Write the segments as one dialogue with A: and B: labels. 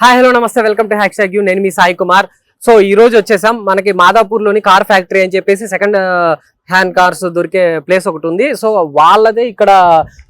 A: Hi hello నమస్తే. Welcome to hack you నేను మీ సాయి కుమార్. సో ఈ రోజు వచ్చేసాం. మనకి మాదాపూర్లోని కార్ ఫ్యాక్టరీ అని చెప్పేసి సెకండ్ హ్యాండ్ కార్స్ దొరికే ప్లేస్ ఒకటి ఉంది. సో వాళ్ళదే ఇక్కడ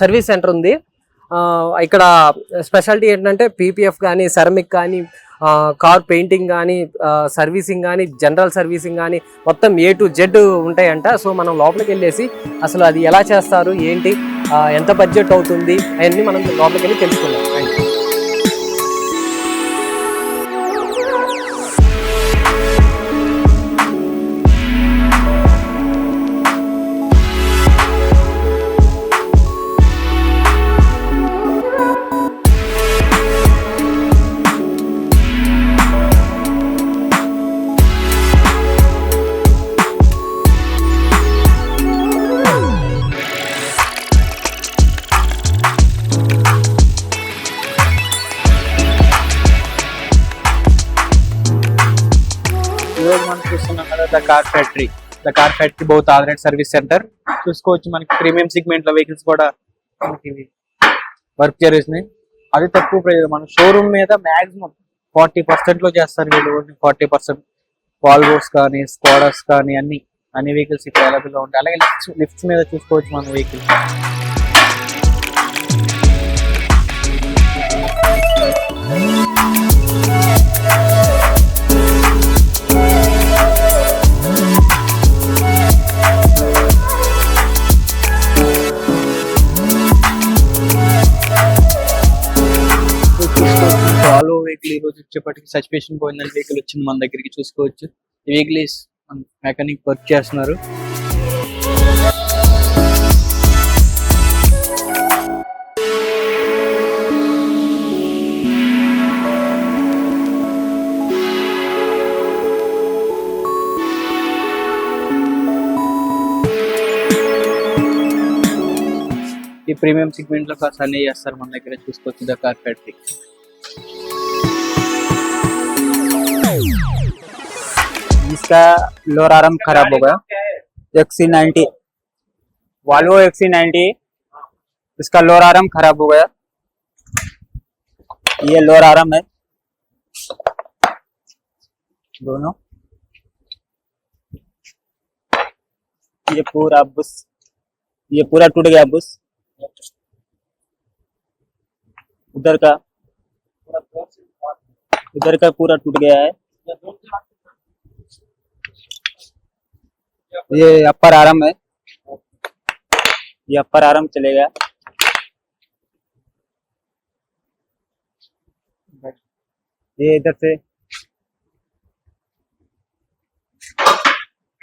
A: సర్వీస్ సెంటర్ ఉంది. ఆ, ఇక్కడ స్పెషాలిటీ ఏంటంటే పీపీఎఫ్ కానీ సెరమిక్ కానీ కార్ పెయింటింగ్ కానీ సర్వీసింగ్ కానీ జనరల్ సర్వీసింగ్ కానీ మొత్తం ఏ టు జెడ్ ఉంటాయంట. సో మనం లోపలికి వెళ్ళేసి అసలు అది ఎలా చేస్తారు ఏంటి uh, ఎంత బడ్జెట్ అవుతుంది అవన్నీ మనం లోపలికి వెళ్ళి తెలుసుకుందాం.
B: Thank you the car factory. The car factory both already service center. చూసుకోవచ్చు మనకి ప్రీమియం సెగ్మెంట్లో వెహికల్స్ కూడా మనకి వర్క్ చేస్తున్నాయి అది తక్కువ ప్రైజ్. మన షోరూమ్ మీద మాక్సిమం ఫార్టీ పర్సెంట్లో చేస్తారు వీళ్ళు. Only forty percent. వాల్వోస్ కానీ స్కోడర్స్ కానీ అన్ని అన్ని వెహికల్స్ ఇక్కడ అవైలబుల్గా ఉంటాయి. అలాగే లిఫ్ట్స్ లిఫ్ట్స్ మీద చూసుకోవచ్చు మన వెహికల్ చూసుకోవచ్చు వెహికల్ ఈ రోజు వచ్చేప్పటికి సస్పెన్షన్ పోయిందని వెహికల్ వచ్చింది మన దగ్గరికి చూసుకోవచ్చు. ఈ వెహికల్ మెకానిక్ వర్క్ చేస్తున్నారు. ఈ ప్రీమియం సెగ్మెంట్లో కాస్త అన్ని చేస్తారు మన దగ్గర చూసుకోవచ్చు ద కార్ ఫ్యాక్టరీ
C: इसका लोअर आर्म खराब हो गया। XC ninety Volvo XC ninety इसका लोअर आर्म खराब हो गया। ये लोअर आर्म है। दोनों। ये पूरा बुश ये पूरा टूट गया बुश उधर का उधर का पूरा टूट गया है। ये अपर आराम है। ये अपर आराम चलेगा। ये इधर से।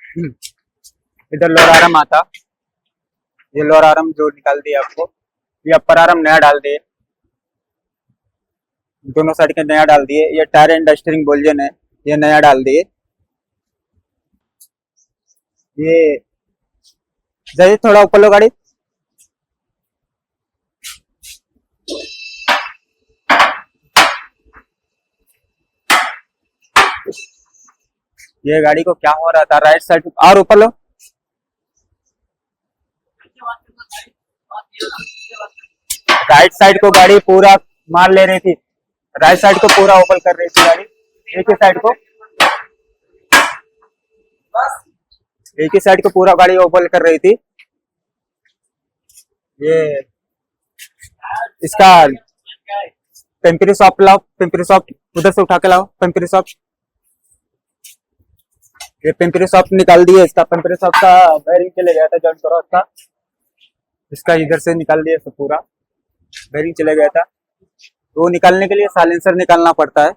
C: हम्म, इधर लोअर आराम आता। ये लोअर आराम जो निकाल दिए आपको। ये अपर आराम नया डाल दिए। दोनों साइड के नया डाल दिए। ये टायर एंड डस्टरिंग बोल्जन है। ये नया डाल दिए। ये जाइए थोड़ा ऊपर लो गाड़ी। ये गाड़ी को क्या हो रहा था राइट साइड और ऊपर लो। राइट साइड को गाड़ी पूरा मार ले रही थी। राइट साइड को पूरा ओपन कर रही थी गाड़ी। एक ही साइड को। एक ही साइड को पूरा गाड़ी ओपन कर रही थी। ये इसका टेम्परी सॉफ्ट लाओ टेम्परी सॉफ्ट उधर से उठा के लाओ टेम्परी सॉफ्ट ये पेम्परी सॉफ्ट निकाल दिए, इसका पेम्परी सॉफ्ट का बैरिंग चले गया था जॉइंट करो इसका इसका इधर से निकाल दिया पूरा। बैरिंग चले गया था। वो निकालने के लिए साइलेंसर निकालना पड़ता है।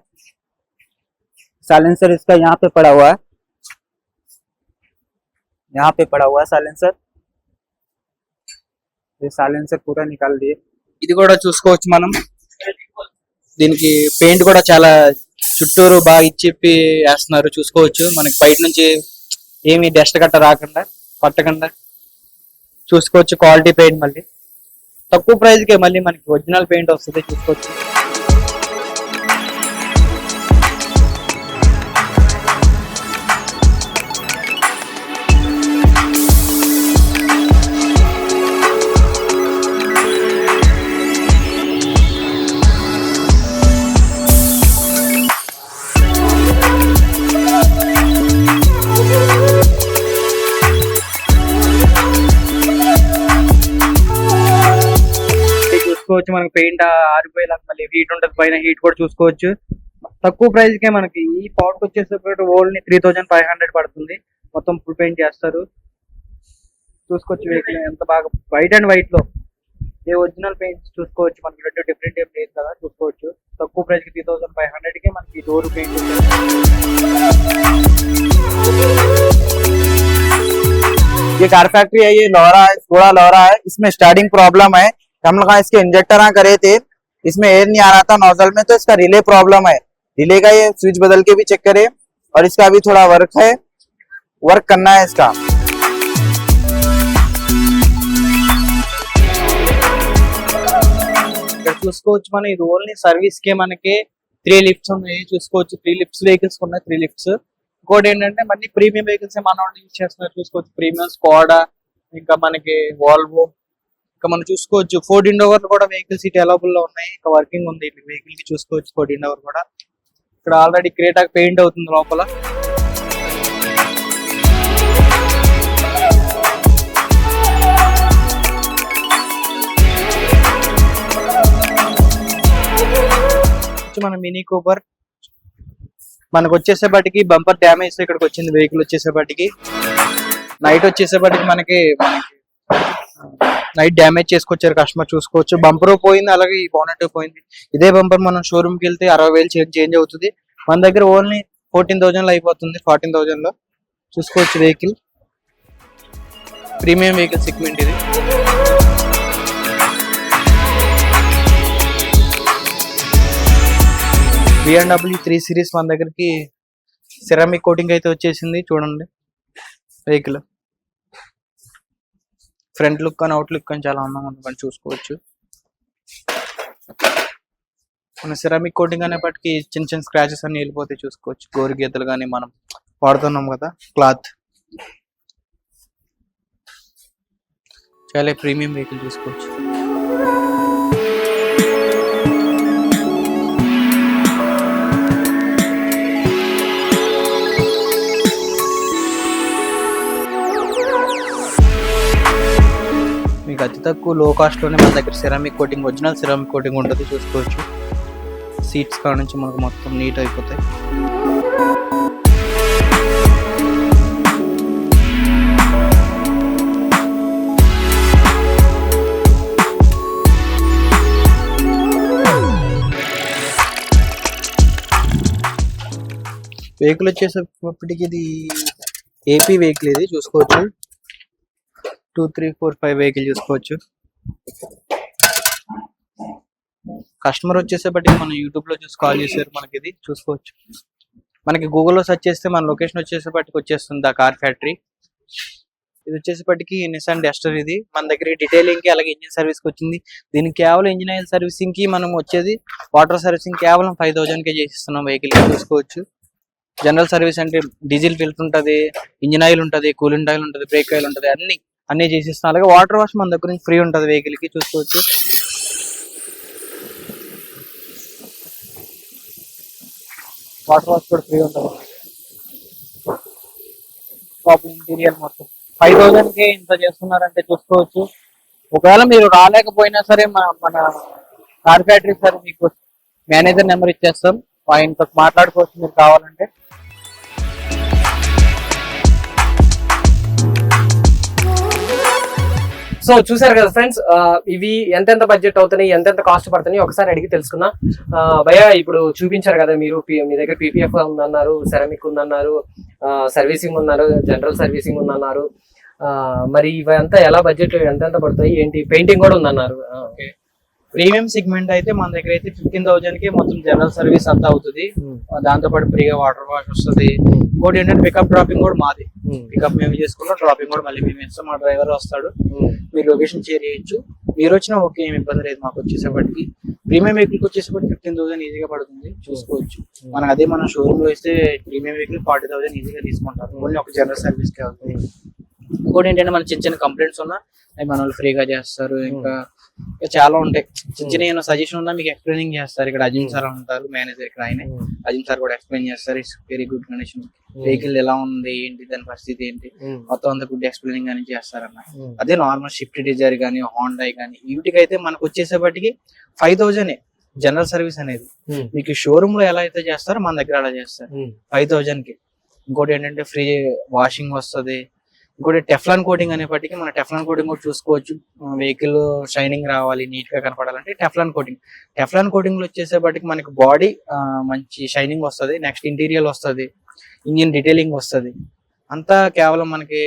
C: साइलेंसर इसका यहाँ पे पड़ा हुआ है। यहाँ पे पड़ा हुआ है साइलेंसर ये साइलेंसर पूरा निकाल दिए
B: ఇది కూడా చూసుకోవచ్చు మనం దీనికి పెయింట్ కూడా చాలా చుట్టూరు బాగా ఇచ్చిప్పి వేస్తున్నారు చూసుకోవచ్చు మనకి బయట నుంచి ఏమి డస్ట్ గట్ట రాకుండా పట్టకుండా చూసుకోవచ్చు క్వాలిటీ పెయింట్ మళ్ళీ తక్కువ ప్రైస్ కే మళ్ళీ మనకి ఒరిజినల్ పెయింట్ వస్తుంది చూసుకోవచ్చు చూసుకోవచ్చు మనకి పెయింట్ ఆరిపోయేలా మళ్ళీ హీట్ ఉంటుంది పైన హీట్ కూడా చూసుకోవచ్చు తక్కువ ప్రైస్ కే మనకి ఈ పౌడర్ వచ్చేసరికి only three thousand five hundred పడుతుంది మొత్తం ఫుల్ పెయింట్ చేస్తారు చూసుకోవచ్చు వెహికల్ ఎంత బాగా వైట్ అండ్ వైట్ లో ఏ ఒరిజినల్ పెయింట్ చూసుకోవచ్చు మనకి రెండు డిఫరెంట్ ఏం లేదు కదా చూసుకోవచ్చు తక్కువ ప్రైస్ కి త్రీ థౌసండ్ ఫైవ్ హండ్రెడ్ కి మనకి డోర్ పెయింట్
C: ये कार फैक्ट्री है ये लोहरा है थोड़ा लोहरा है इसमें स्टार्टिंग प्रॉब्लम है हम लोग इसके इंजेक्टर करे थे इसमें एयर नहीं आ रहा था नोजल में तो इसका रिले प्रॉब्लम है रिले का ये स्विच बदल के भी चेक करे और इसका भी थोड़ा वर्क है वर्क करना है इसका
B: ఇక్కడ చూసుకోవచ్చు మనం ఇది ఓన్లీ సర్వీస్ కే మనకి త్రీ లిఫ్ట్స్ ఉన్నాయి చూసుకోవచ్చు త్రీ లిఫ్ట్స్ వెహికల్స్ ఉన్నాయి త్రీ లిఫ్ట్స్ ఇంకోటి ఏంటంటే మళ్ళీ ప్రీమియం వెహికల్స్ మన వాళ్ళు యూజ్ చేస్తున్నారు చూసుకోవచ్చు ప్రీమియం స్కోడా ఇంకా మనకి వాల్వో ఇంకా మనం చూసుకోవచ్చు. ఫోర్టీన్ ఓవర్ కూడా వెహికల్స్ సీట్ అవైలబుల్లో ఉన్నాయి. ఇంకా వర్కింగ్ ఉంది. వెహికల్కి చూసుకోవచ్చు ఫోర్టీన్ ఓవర్ కూడా. ఇక్కడ ఆల్రెడీ క్రేటాక్ పెయింట్ అవుతుంది లోపల. మన మినీ కూపర్ మనకు వచ్చేసేపటికి బంపర్ డ్యామేజ్ ఇక్కడికి వచ్చింది. వెహికల్ వచ్చేసేపటికి. నైట్ వచ్చేసేపటికి మనకి నైట్ డ్యామేజ్ చేసుకొచ్చారు కస్టమర్ చూసుకోవచ్చు. బంపర్ పోయింది అలాగే ఈ బానెట్ పోయింది. ఇదే బంపర్ మనం షోరూమ్కి వెళ్తే అరవై వేలు చేంజ్ చేంజ్ అవుతుంది. మన దగ్గర ఓన్లీ ఫోర్టీన్ థౌజండ్లో అయిపోతుంది ఫార్టీన్ థౌజండ్లో. చూసుకోవచ్చు వెహికల్ ప్రీమియం వెహికల్ సెగ్మెంట్ ఇది. బిఎండబ్ల్యూ త్రీ సిరీస్ మన దగ్గరికి సిరామిక్ కోటింగ్ అయితే వచ్చేసింది. చూడండి. వెహికల్ ఫ్రంట్ లుక్ అని అవుట్ లుక్ అని చాలా అందంగా ఉంది మనం చూసుకోవచ్చు. మన సిరామిక్ కోటింగ్ అనేప్పటికీ చిన్న చిన్న స్క్రాచెస్ అన్ని వెళ్ళిపోతే చూసుకోవచ్చు. గోరు గీతలు కానీ మనం వాడుతున్నాం కదా క్లాత్. చాలా ప్రీమియం వెహికల్ చూసుకోవచ్చు. అతి తక్కువ లో కాస్ట్లోనే మన దగ్గర ceramic coating original ceramic coating ఉంటుంది. చూసుకోవచ్చు. సీట్స్ కాడ నుంచి మనకు మొత్తం నీట్ అయిపోతాయి. వెహికల్ వచ్చేసప్పటికి ఇది ఏపీ వెహికల్ ఇది. చూసుకోవచ్చు. Two three four five vehicle చూసుకోవచ్చు. కస్టమర్ వచ్చేసేపటికి మనం యూట్యూబ్లో చూసి కాల్ చేశారు మనకి ఇది చూసుకోవచ్చు. మనకి గూగుల్లో సెర్చ్ చేస్తే మన లొకేషన్ వచ్చేసేపటికి వచ్చేస్తుంది ఆ కార్ ఫ్యాక్టరీ. ఇది వచ్చేసేపటికి నిసాన్ డస్టర్ ఇది. మన దగ్గర డీటెయిలింగ్కి అలాగే ఇంజిన్ సర్వీస్కి వచ్చింది. దీనికి కేవలం ఇంజిన్ ఆయిల్ సర్వీసింగ్కి మనం వచ్చేది వాటర్ సర్వీసింగ్ కేవలం ఫైవ్ థౌసండ్ కే చేసిస్తున్నాం వెహికల్ చూసుకోవచ్చు. జనరల్ సర్వీస్ అంటే డీజిల్ ఫిల్టర్ ఉంటుంది ఇంజిన్ ఆయిల్ ఉంటది కూలింగ్ ఆయిల్ ఉంటది బ్రేక్ ఆయిల్ ఉంటది అన్ని అన్ని చేసిస్తాం. అలాగే వాటర్ వాష్ మన దగ్గర నుంచి ఫ్రీ ఉంటుంది వెహికల్కి చూసుకోవచ్చు. వాటర్ వాష్ కూడా ఫ్రీ ఉంటుంది. లోపల ఇంటీరియర్ మొత్తం. ఫైవ్ థౌసండ్కి ఇంత చేస్తున్నారంటే చూసుకోవచ్చు. ఒకవేళ మీరు రాలేకపోయినా సరే మన మన కార్ ఫ్యాక్టరీ సరే మీకు మేనేజర్ నెంబర్ ఇచ్చేస్తాం. ఆయనతో మాట్లాడుకోవచ్చు మీరు కావాలంటే.
A: సో చూసారు కదా ఫ్రెండ్స్ ఇవి ఎంతెంత బడ్జెట్ అవుతున్నాయి ఎంతెంత కాస్ట్ పడుతున్నాయి ఒకసారి అడిగి తెలుసుకుందాం. భయ ఇప్పుడు చూపించారు కదా మీరు మీ దగ్గర పీపీఎఫ్ ఉందన్నారు సెరమిక్ ఉందన్నారు సర్వీసింగ్ ఉన్నారు జనరల్ సర్వీసింగ్ ఉందన్నారు. మరి ఇవంతా ఎలా బడ్జెట్ ఎంతెంత పడతాయి ఏంటి? పెయింటింగ్ కూడా ఉందన్నారు. ఓకే
B: ప్రీమియం సెగ్మెంట్ అయితే మన దగ్గర అయితే ఫిఫ్టీన్ థౌసండ్కి మొత్తం జనరల్ సర్వీస్ అంతా అవుతుంది.
A: ఉమ్,
B: దాంతో పాటు ఫ్రీగా వాటర్ వాష్ వస్తుంది. ఇంకోటి ఏంటంటే పికప్ డ్రాపింగ్ కూడా మాది. పికప్ మేము చేసుకుంటాం డ్రాపింగ్ కూడా మళ్ళీ మేము ఇస్తాం. మా డ్రైవర్ వస్తాడు.
A: ఉమ్,
B: మీరు లొకేషన్ షేర్ చేయొచ్చు. మీరు వచ్చినా ఓకే ఏమి ఇబ్బంది లేదు మాకు వచ్చేసేపటికి. ప్రీమియం వెహికల్ వచ్చేసేపటికి ఫిఫ్టీన్ థౌసండ్ ఈజీగా పడుతుంది. చూసుకోవచ్చు. మనం అదే మన షోరూమ్లో ఇస్తే ప్రీమియం వెహికల్ ఫార్టీ థౌసండ్ ఈజీగా తీసుకుంటారు. ఓన్లీ ఒక జనరల్ సర్వీస్కి అవుతుంది. ఇంకోటి ఏంటంటే మన చిన్న చిన్న కంప్లైంట్స్ ఉన్నా అవి మన వాళ్ళు ఫ్రీగా చేస్తారు. ఇంకా ఇంకా చాలా ఉంటాయి. చిన్న చిన్న ఏమైనా సజెషన్ ఉన్నా మీకు ఎక్స్ప్లెయినింగ్ చేస్తారు. ఇక్కడ అజిమ్ సార్ ఉంటారు మేనేజర్ ఇక్కడ ఆయన. అజిమ్ సార్ కూడా ఎక్స్ప్లెయిన్ చేస్తారు. It's very good condition vehicle ఎలా ఉంది? ఏంటి? దాని పరిస్థితి ఏంటి? మొత్తం అంతా గుడ్ ఎక్స్ప్లెయినింగ్ అని చేస్తారన్న. అదే నార్మల్ షిఫ్ట్ డిజైర్ కానీ హోండా కానీ వీటికైతే మనకు వచ్చేసేపటికి ఫైవ్ థౌజండ్ జనరల్ సర్వీస్ అనేది. మీకు షోరూమ్లో ఎలా అయితే చేస్తారో మన దగ్గర అలా చేస్తారు. ఫైవ్ థౌజండ్కి. ఇంకోటి ఏంటంటే ఫ్రీ వాషింగ్ వస్తది. ఇంకోటి టెఫ్లాన్ కోటింగ్ అనేప్పటికీ మన టెఫ్లాన్ కోటింగ్ కూడా చూసుకోవచ్చు. వెహికల్ షైనింగ్ రావాలి నీట్గా కనపడాలంటే టెఫ్లాన్ కోటింగ్. టెఫ్లాన్ కోటింగ్లో వచ్చేసేపటికి మనకి బాడీ మంచి షైనింగ్ వస్తది నెక్స్ట్ ఇంటీరియర్ వస్తది ఇంజిన్ డీటెయిలింగ్ వస్తది. అంతా కేవలం మనకి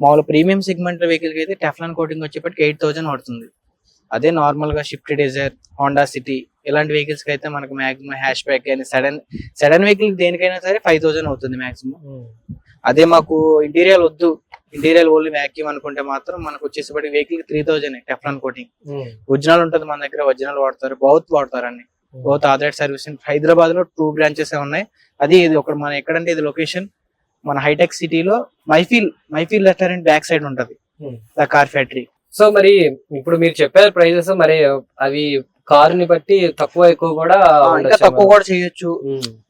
B: మామూలు ప్రీమియం సెగ్మెంట్ వెహికల్కి అయితే టెఫ్లాన్ కోటింగ్ వచ్చేప్పటికి ఎయిట్ థౌజండ్ పడుతుంది. అదే నార్మల్గా షిఫ్ట్ డిజైర్ హోండా సిటీ ఇలాంటి వెహికల్స్కి అయితే మనకు మాక్సిమం హ్యాష్ బ్యాక్ కానీ సడన్ సడన్ వెహికల్ దేనికైనా సరే ఫైవ్ థౌసండ్ అవుతుంది మాక్సిమం. అదే మాకు ఇంటీరియర్ వద్దు. ఇంటీరియర్ ఓన్లీ వ్యాక్యూమ్ అనుకుంటే మాత్రం మనకు వచ్చేసేపటి vehicle three thousand Teflon coating original ఉంటుంది మన దగ్గర ఒరిజినల్ వాడతారు. బౌత్ వాడతారు అన్ని. బౌత్ ఆధార్ సర్వీస్ హైదరాబాద్లో టూ బ్రాంచెస్ ఉన్నాయి. అది ఇది ఒక మన ఎక్కడంటే ఇది లొకేషన్ మన హైటెక్ సిటీలో Mehfil Mehfil restaurant back side ఉంటది. The car factory.
A: సో మరి ఇప్పుడు మీరు చెప్పారు ప్రైజెస్ మరి అవి కారుని బట్టి తక్కువ ఎక్కువ కూడా
B: ఇంకా తక్కువ కూడా చేయొచ్చు.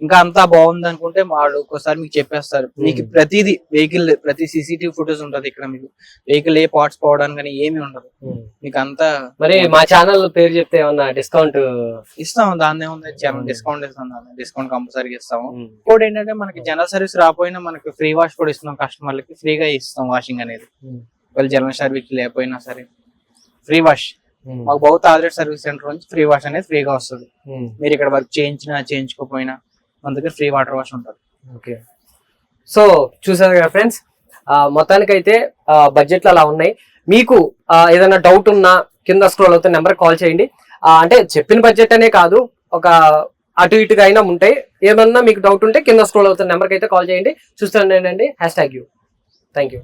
B: ఇంకా అంతా బాగుంది అనుకుంటే వాళ్ళు ఒక్కోసారి మీకు చెప్పేస్తారు. మీకు. ప్రతిదీ వెహికల్ ప్రతి సీసీటీవీ ఫుటేజ్ ఉంటది ఇక్కడ మీకు. వెహికల్ ఏ పార్ట్స్ పోవడానికి కానీ ఏమీ ఉండదు. మీకు అంతా
A: మరి మా ఛానల్ పేరు చెప్తే ఏమన్నా డిస్కౌంట్
B: ఇస్తాం దాన్ని ఉంది.
A: Hmm.
B: డిస్కౌంట్ ఇస్తాం దాన్ని. డిస్కౌంట్ కంపల్సరీగా ఇస్తాము. ఇంకోటి ఏంటంటే మనకి జనరల్ సర్వీస్ రాకపోయినా మనకి ఫ్రీ వాష్ కూడా ఇస్తున్నాం కస్టమర్లకి ఫ్రీగా ఇస్తాం వాషింగ్ అనేది. వాళ్ళు జనరల్ సర్వీస్ లేకపోయినా సరే. ఫ్రీ వాష్ మాకు బౌత్ ఆధార్ సర్వీస్ సెంటర్ నుంచి ఫ్రీ వాష్ అనేది ఫ్రీగా వస్తుంది. మీరు ఇక్కడ వర్క్ చేయించినా చేయించుకోకపోయినా మన దగ్గర ఫ్రీ వాటర్ వాష్ ఉంటుంది.
A: ఓకే సో చూసారు కదా ఫ్రెండ్స్ మొత్తానికైతే బడ్జెట్లు అలా ఉన్నాయి. మీకు ఏదైనా డౌట్ ఉన్నా కింద స్క్రోల్ అవుతున్న నెంబర్ కాల్ చేయండి. అంటే చెప్పిన బడ్జెట్ అనే కాదు ఒక అటు ఇటుగా అయినా ఉంటాయి. ఏమన్నా మీకు డౌట్ ఉంటే కింద స్క్రోల్ అవుతున్న నెంబర్కి అయితే కాల్ చేయండి. చూస్తాను ఏంటండి hashtag you thank you